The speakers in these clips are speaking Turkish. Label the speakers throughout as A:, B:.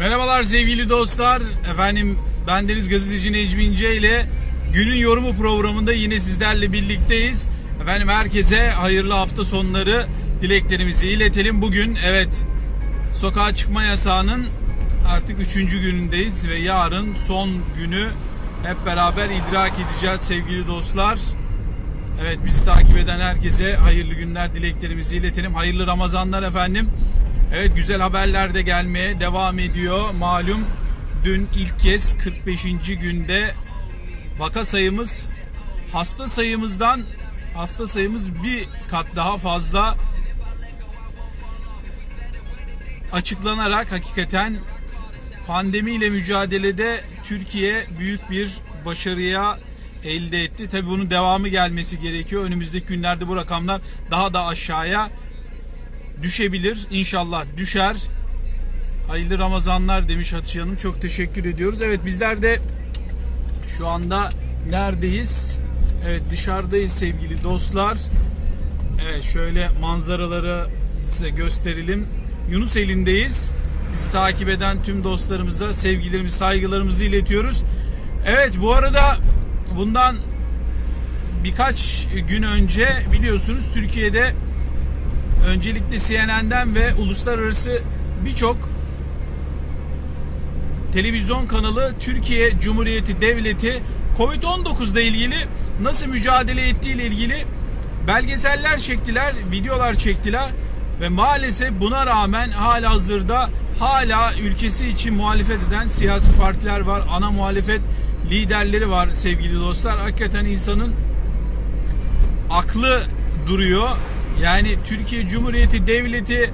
A: Merhabalar sevgili dostlar. Efendim ben Deniz Gazeteci Necmi İnce ile günün yorumu programında yine sizlerle birlikteyiz. Efendim herkese hayırlı hafta sonları dileklerimizi iletelim. Bugün evet sokağa çıkma yasağının artık üçüncü günündeyiz ve yarın son günü hep beraber idrak edeceğiz sevgili dostlar. Evet bizi takip eden herkese hayırlı günler dileklerimizi iletelim. Hayırlı Ramazanlar efendim. Evet güzel haberler de gelmeye devam ediyor. Malum dün ilk kez 45. günde vaka sayımız hasta sayımızdan hasta sayımız bir kat daha fazla açıklanarak hakikaten pandemiyle mücadelede Türkiye büyük bir başarıya elde etti. Tabi bunun devamı gelmesi gerekiyor. Önümüzdeki günlerde bu rakamlar daha da aşağıya düşebilir. İnşallah düşer. Hayırlı Ramazanlar demiş Hatice Hanım. Çok teşekkür ediyoruz. Evet bizler de şu anda neredeyiz? Evet dışarıdayız sevgili dostlar. Evet şöyle manzaraları size gösterelim. Yunus elindeyiz. Bizi takip eden tüm dostlarımıza sevgilerimizi, saygılarımızı iletiyoruz. Evet bu arada bundan birkaç gün önce biliyorsunuz Türkiye'de öncelikle CNN'den ve uluslararası birçok televizyon kanalı Türkiye Cumhuriyeti Devleti Covid-19 ile ilgili nasıl mücadele ettiği ile ilgili belgeseller çektiler, videolar çektiler ve maalesef buna rağmen hala hazırda hala ülkesi için muhalefet eden siyasi partiler var, ana muhalefet liderleri var sevgili dostlar. Hakikaten insanın aklı duruyor. Yani Türkiye Cumhuriyeti Devleti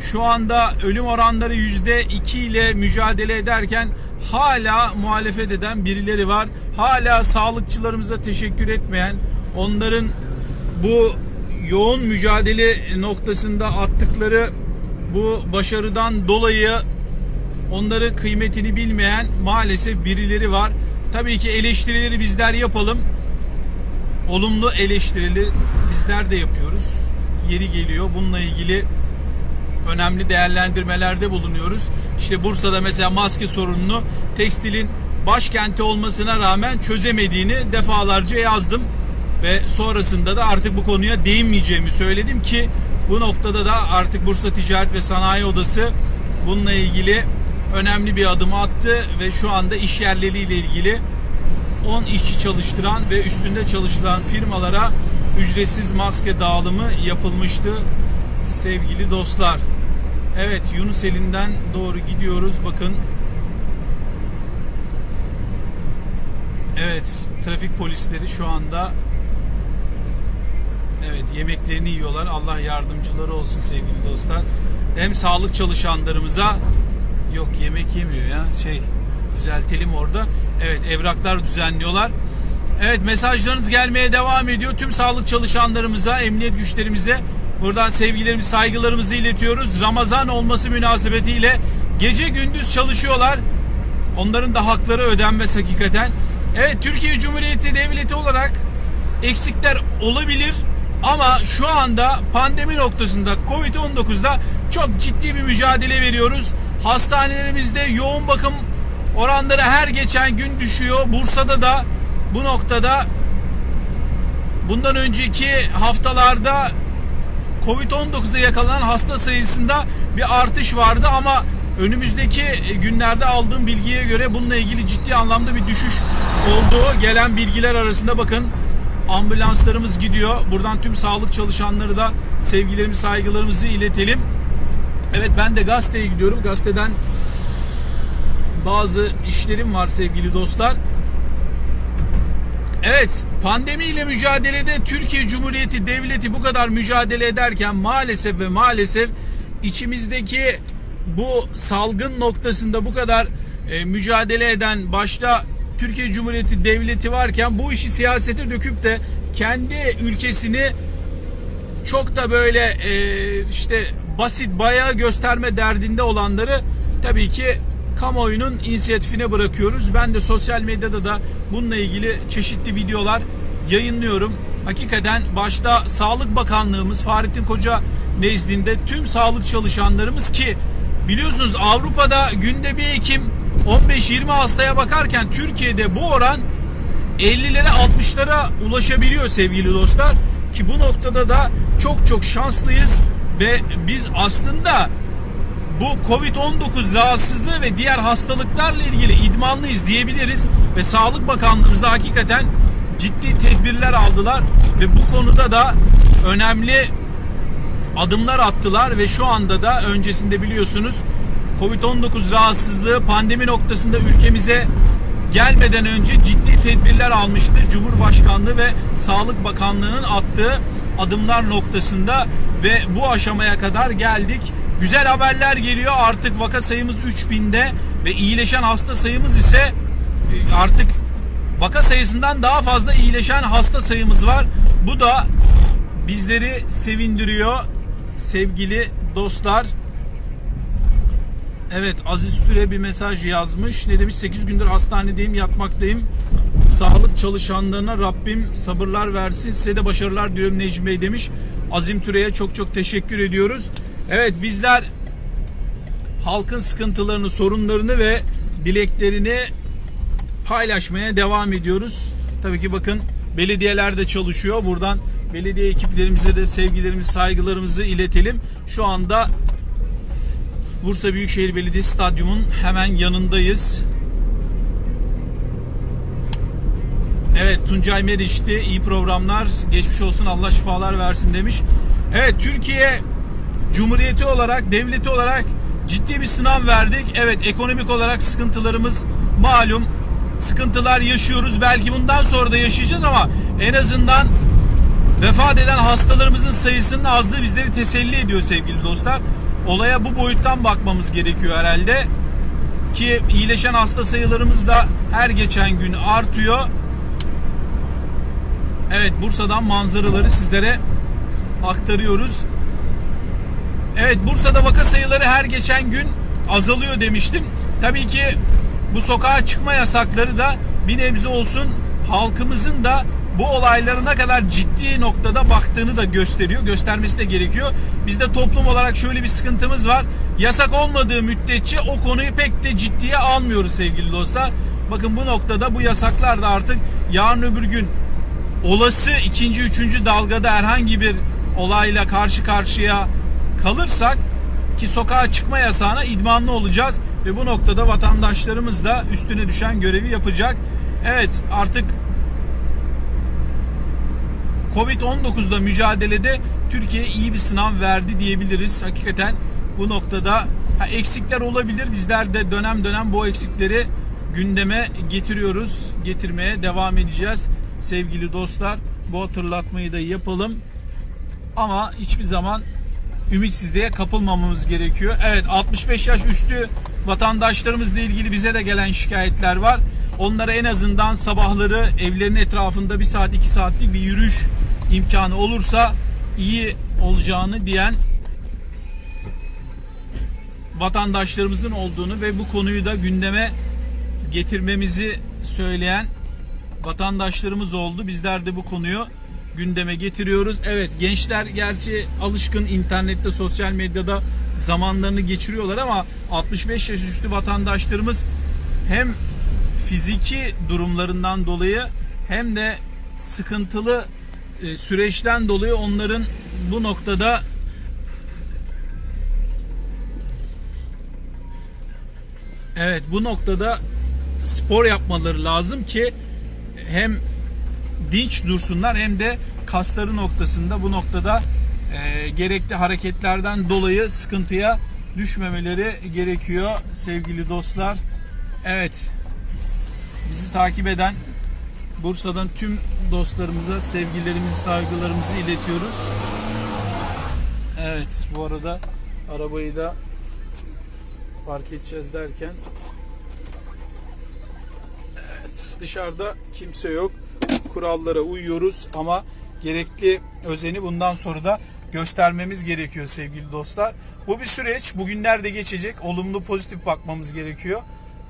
A: şu anda ölüm oranları yüzde iki ile mücadele ederken hala muhalefet eden birileri var. Hala sağlıkçılarımıza teşekkür etmeyen, onların bu yoğun mücadele noktasında attıkları bu başarıdan dolayı onların kıymetini bilmeyen maalesef birileri var. Tabii ki eleştirileri bizler yapalım. Olumlu eleştirileri bizler de yapıyoruz. Yeri geliyor. Bununla ilgili önemli değerlendirmelerde bulunuyoruz. İşte Bursa'da mesela maske sorununu tekstilin başkenti olmasına rağmen çözemediğini defalarca yazdım ve sonrasında da artık bu konuya değinmeyeceğimi söyledim ki bu noktada da artık Bursa Ticaret ve Sanayi Odası bununla ilgili önemli bir adım attı ve şu anda iş yerleriyle ilgili 10 işçi çalıştıran ve üstünde çalışılan firmalara ücretsiz maske dağılımı yapılmıştı sevgili dostlar. Evet Yunus elinden doğru gidiyoruz bakın. Evet trafik polisleri şu anda Evet yemeklerini yiyorlar. Allah yardımcıları olsun sevgili dostlar. Hem sağlık çalışanlarımıza yok yemek yemiyor ya. Şey düzeltelim orada. Evet evraklar düzenliyorlar. Evet mesajlarınız gelmeye devam ediyor. Tüm sağlık çalışanlarımıza, emniyet güçlerimize buradan sevgilerimizi, saygılarımızı iletiyoruz. Ramazan olması münasebetiyle gece gündüz çalışıyorlar. Onların da hakları ödenmez hakikaten. Evet Türkiye Cumhuriyeti Devleti olarak eksikler olabilir ama şu anda pandemi noktasında Covid-19'da çok ciddi bir mücadele veriyoruz. Hastanelerimizde yoğun bakım oranları her geçen gün düşüyor. Bursa'da da bu noktada bundan önceki haftalarda Covid-19'a yakalanan hasta sayısında bir artış vardı ama önümüzdeki günlerde aldığım bilgiye göre bununla ilgili ciddi anlamda bir düşüş olduğu gelen bilgiler arasında bakın ambulanslarımız gidiyor. Buradan tüm sağlık çalışanları da sevgilerimizi, saygılarımızı iletelim. Evet ben de gazeteye gidiyorum. Gazeteden bazı işlerim var sevgili dostlar. Evet, pandemiyle mücadelede Türkiye Cumhuriyeti Devleti bu kadar mücadele ederken maalesef ve maalesef içimizdeki bu salgın noktasında bu kadar e, mücadele eden başta Türkiye Cumhuriyeti Devleti varken bu işi siyasete döküp de kendi ülkesini çok da böyle e, işte basit bayağı gösterme derdinde olanları tabii ki kamuoyunun inisiyatifine bırakıyoruz. Ben de sosyal medyada da bununla ilgili çeşitli videolar yayınlıyorum. Hakikaten başta Sağlık Bakanlığımız Fahrettin Koca nezdinde tüm sağlık çalışanlarımız ki Biliyorsunuz Avrupa'da günde bir hekim 15-20 hastaya bakarken Türkiye'de bu oran 50'lere 60'lara ulaşabiliyor sevgili dostlar. Ki bu noktada da çok çok şanslıyız ve biz aslında bu Covid-19 rahatsızlığı ve diğer hastalıklarla ilgili idmanlıyız diyebiliriz ve Sağlık Bakanlığımız da hakikaten ciddi tedbirler aldılar ve bu konuda da önemli adımlar attılar ve şu anda da öncesinde biliyorsunuz Covid-19 rahatsızlığı pandemi noktasında ülkemize gelmeden önce ciddi tedbirler almıştı. Cumhurbaşkanlığı ve Sağlık Bakanlığı'nın attığı adımlar noktasında ve bu aşamaya kadar geldik. Güzel haberler geliyor. Artık vaka sayımız 3000'de ve iyileşen hasta sayımız ise e, artık vaka sayısından daha fazla iyileşen hasta sayımız var. Bu da bizleri sevindiriyor sevgili dostlar. Evet Aziz Türe bir mesaj yazmış. Ne demiş? 8 gündür hastanedeyim, yatmaktayım. Sağlık çalışanlarına Rabbim sabırlar versin. Size de başarılar diliyorum Necmi Bey demiş. Azim Türe'ye çok çok teşekkür ediyoruz. Evet bizler halkın sıkıntılarını, sorunlarını ve dileklerini paylaşmaya devam ediyoruz. Tabii ki bakın belediyeler de çalışıyor. Buradan belediye ekiplerimize de sevgilerimizi, saygılarımızı iletelim. Şu anda Bursa Büyükşehir Belediyesi Stadyum'un hemen yanındayız. Evet Tuncay Meriç'ti. İyi programlar. Geçmiş olsun Allah şifalar versin demiş. Evet Türkiye Cumhuriyeti olarak, devleti olarak ciddi bir sınav verdik. Evet ekonomik olarak sıkıntılarımız malum. Sıkıntılar yaşıyoruz. Belki bundan sonra da yaşayacağız ama en azından vefat eden hastalarımızın sayısının azlığı bizleri teselli ediyor sevgili dostlar. Olaya bu boyuttan bakmamız gerekiyor herhalde. Ki iyileşen hasta sayılarımız da her geçen gün artıyor. Evet Bursa'dan manzaraları sizlere aktarıyoruz. Evet Bursa'da vaka sayıları her geçen gün azalıyor demiştim. Tabii ki bu sokağa çıkma yasakları da bir nebze olsun halkımızın da bu olaylara ne kadar ciddi noktada baktığını da gösteriyor. Göstermesi de gerekiyor. Bizde toplum olarak şöyle bir sıkıntımız var. Yasak olmadığı müddetçe o konuyu pek de ciddiye almıyoruz sevgili dostlar. Bakın bu noktada bu yasaklar da artık yarın öbür gün olası ikinci, üçüncü dalgada herhangi bir olayla karşı karşıya kalırsak ki sokağa çıkma yasağına idmanlı olacağız ve bu noktada vatandaşlarımız da üstüne düşen görevi yapacak. Evet artık Covid-19'da mücadelede Türkiye iyi bir sınav verdi diyebiliriz. Hakikaten bu noktada ha, eksikler olabilir. Bizler de dönem dönem bu eksikleri gündeme getiriyoruz. Getirmeye devam edeceğiz. Sevgili dostlar bu hatırlatmayı da yapalım. Ama hiçbir zaman ümitsizliğe kapılmamamız gerekiyor. Evet 65 yaş üstü vatandaşlarımızla ilgili bize de gelen şikayetler var. Onlara en azından sabahları evlerin etrafında bir saat iki saatlik bir yürüyüş imkanı olursa iyi olacağını diyen vatandaşlarımızın olduğunu ve bu konuyu da gündeme getirmemizi söyleyen vatandaşlarımız oldu. Bizler de bu konuyu gündeme getiriyoruz. Evet gençler gerçi alışkın internette, sosyal medyada zamanlarını geçiriyorlar ama 65 yaş üstü vatandaşlarımız hem fiziki durumlarından dolayı hem de sıkıntılı e, süreçten dolayı onların bu noktada Evet bu noktada spor yapmaları lazım ki hem dinç dursunlar hem de kasları noktasında bu noktada e, gerekli hareketlerden dolayı sıkıntıya düşmemeleri gerekiyor sevgili dostlar. Evet bizi takip eden Bursa'dan tüm dostlarımıza sevgilerimizi, saygılarımızı iletiyoruz. Evet, bu arada arabayı da park edeceğiz derken Evet, dışarıda kimse yok. Kurallara uyuyoruz ama gerekli özeni bundan sonra da göstermemiz gerekiyor sevgili dostlar. Bu bir süreç. Bugünler de geçecek. Olumlu pozitif bakmamız gerekiyor.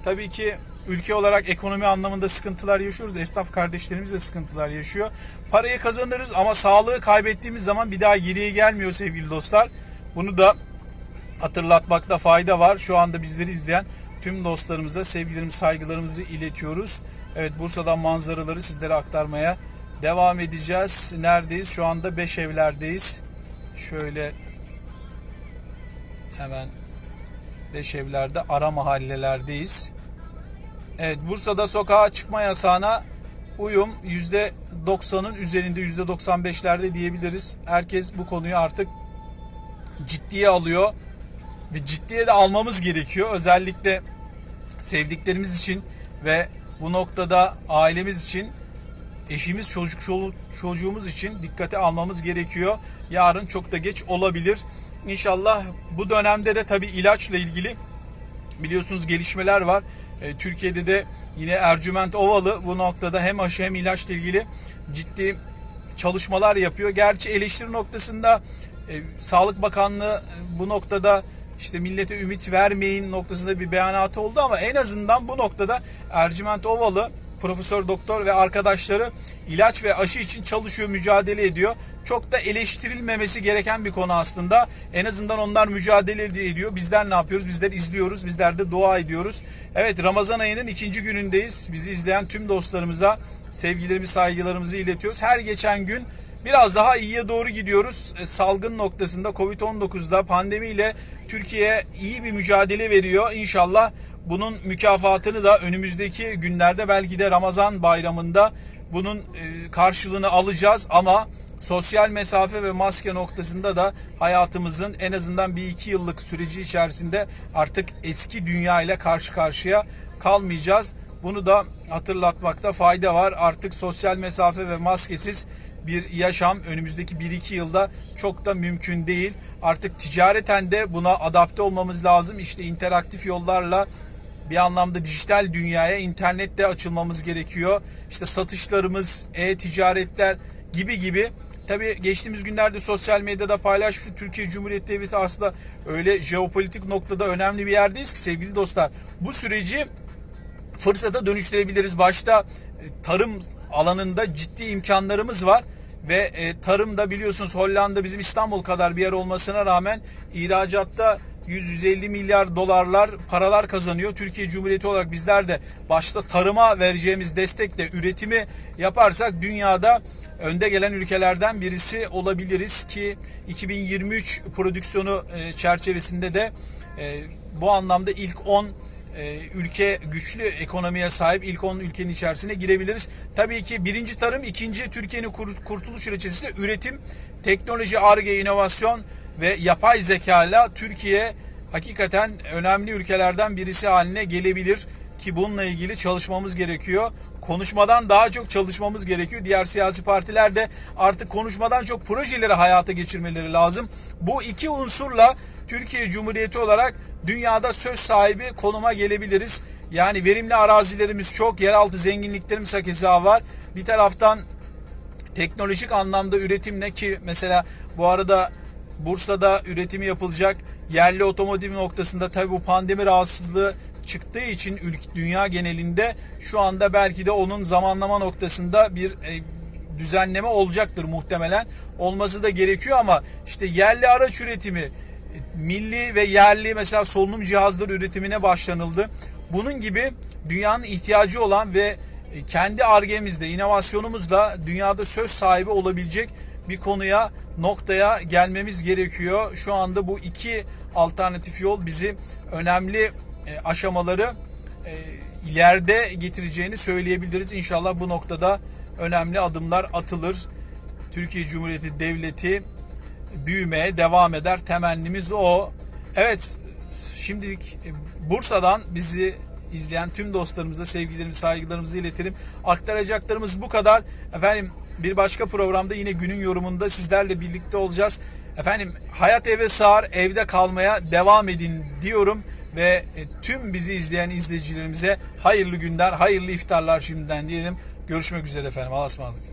A: Tabii ki ülke olarak ekonomi anlamında sıkıntılar yaşıyoruz. Esnaf kardeşlerimiz de sıkıntılar yaşıyor. Parayı kazanırız ama sağlığı kaybettiğimiz zaman bir daha geriye gelmiyor sevgili dostlar. Bunu da hatırlatmakta fayda var. Şu anda bizleri izleyen tüm dostlarımıza sevgilerimizi, saygılarımızı iletiyoruz. Evet Bursa'dan manzaraları sizlere aktarmaya devam edeceğiz. Neredeyiz? Şu anda Beş Evler'deyiz. Şöyle hemen Beş Evler'de ara mahallelerdeyiz. Evet Bursa'da sokağa çıkma yasağına uyum %90'ın üzerinde %95'lerde diyebiliriz. Herkes bu konuyu artık ciddiye alıyor ve ciddiye de almamız gerekiyor. Özellikle sevdiklerimiz için ve bu noktada ailemiz için eşimiz çocuk çocuğumuz için dikkate almamız gerekiyor. Yarın çok da geç olabilir. İnşallah bu dönemde de tabii ilaçla ilgili biliyorsunuz gelişmeler var. E, Türkiye'de de yine Ercüment Ovalı bu noktada hem aşı hem ilaçla ilgili ciddi çalışmalar yapıyor. Gerçi eleştiri noktasında e, Sağlık Bakanlığı bu noktada işte millete ümit vermeyin noktasında bir beyanatı oldu ama en azından bu noktada Ercüment Ovalı Profesör Doktor ve arkadaşları ilaç ve aşı için çalışıyor, mücadele ediyor. Çok da eleştirilmemesi gereken bir konu aslında. En azından onlar mücadele ediyor. Bizler ne yapıyoruz? Bizler izliyoruz. Bizler de dua ediyoruz. Evet Ramazan ayının ikinci günündeyiz. Bizi izleyen tüm dostlarımıza sevgilerimizi, saygılarımızı iletiyoruz. Her geçen gün biraz daha iyiye doğru gidiyoruz. E, Salgın noktasında Covid-19'da pandemiyle Türkiye iyi bir mücadele veriyor. İnşallah bunun mükafatını da önümüzdeki günlerde belki de Ramazan bayramında bunun e, karşılığını alacağız ama sosyal mesafe ve maske noktasında da hayatımızın en azından bir iki yıllık süreci içerisinde artık eski dünya ile karşı karşıya kalmayacağız. Bunu da hatırlatmakta fayda var. Artık sosyal mesafe ve maskesiz bir yaşam önümüzdeki 1-2 yılda çok da mümkün değil. Artık ticareten de buna adapte olmamız lazım. İşte interaktif yollarla bir anlamda dijital dünyaya internetle açılmamız gerekiyor. İşte satışlarımız, e-ticaretler gibi gibi. Tabii geçtiğimiz günlerde sosyal medyada paylaşmıştı. Türkiye Cumhuriyeti Devleti aslında öyle jeopolitik noktada önemli bir yerdeyiz ki sevgili dostlar. Bu süreci fırsata dönüştürebiliriz. Başta e, tarım alanında ciddi imkanlarımız var ve e, tarımda biliyorsunuz Hollanda bizim İstanbul kadar bir yer olmasına rağmen ihracatta 100-150 milyar dolarlar paralar kazanıyor. Türkiye Cumhuriyeti olarak bizler de başta tarıma vereceğimiz destekle üretimi yaparsak dünyada önde gelen ülkelerden birisi olabiliriz ki 2023 prodüksiyonu e, çerçevesinde de e, bu anlamda ilk 10 e, ülke güçlü ekonomiye sahip ilk 10 ülkenin içerisine girebiliriz. Tabii ki birinci tarım, ikinci Türkiye'nin kur- kurtuluş reçetesi üretim, teknoloji, arge, inovasyon ve yapay zeka ile Türkiye hakikaten önemli ülkelerden birisi haline gelebilir ki bununla ilgili çalışmamız gerekiyor. Konuşmadan daha çok çalışmamız gerekiyor. Diğer siyasi partiler de artık konuşmadan çok projeleri hayata geçirmeleri lazım. Bu iki unsurla Türkiye Cumhuriyeti olarak dünyada söz sahibi konuma gelebiliriz. Yani verimli arazilerimiz çok, yeraltı zenginliklerimiz hakeza var. Bir taraftan teknolojik anlamda üretimle ki mesela bu arada Bursa'da üretimi yapılacak yerli otomotiv noktasında tabi bu pandemi rahatsızlığı çıktığı için ülke, dünya genelinde şu anda belki de onun zamanlama noktasında bir e, düzenleme olacaktır muhtemelen. Olması da gerekiyor ama işte yerli araç üretimi, milli ve yerli mesela solunum cihazları üretimine başlanıldı. Bunun gibi dünyanın ihtiyacı olan ve e, kendi argemizde, inovasyonumuzla dünyada söz sahibi olabilecek bir konuya, noktaya gelmemiz gerekiyor. Şu anda bu iki alternatif yol bizi önemli e, aşamaları e, ileride getireceğini söyleyebiliriz. İnşallah bu noktada önemli adımlar atılır. Türkiye Cumhuriyeti Devleti büyümeye devam eder. Temennimiz o. Evet, şimdilik e, Bursa'dan bizi izleyen tüm dostlarımıza sevgilerimizi, saygılarımızı iletelim. Aktaracaklarımız bu kadar. Efendim bir başka programda yine günün yorumunda sizlerle birlikte olacağız. Efendim hayat eve sığar, evde kalmaya devam edin diyorum ve e, tüm bizi izleyen izleyicilerimize hayırlı günler, hayırlı iftarlar şimdiden diyelim. Görüşmek üzere efendim. Allah'a ısmarladık.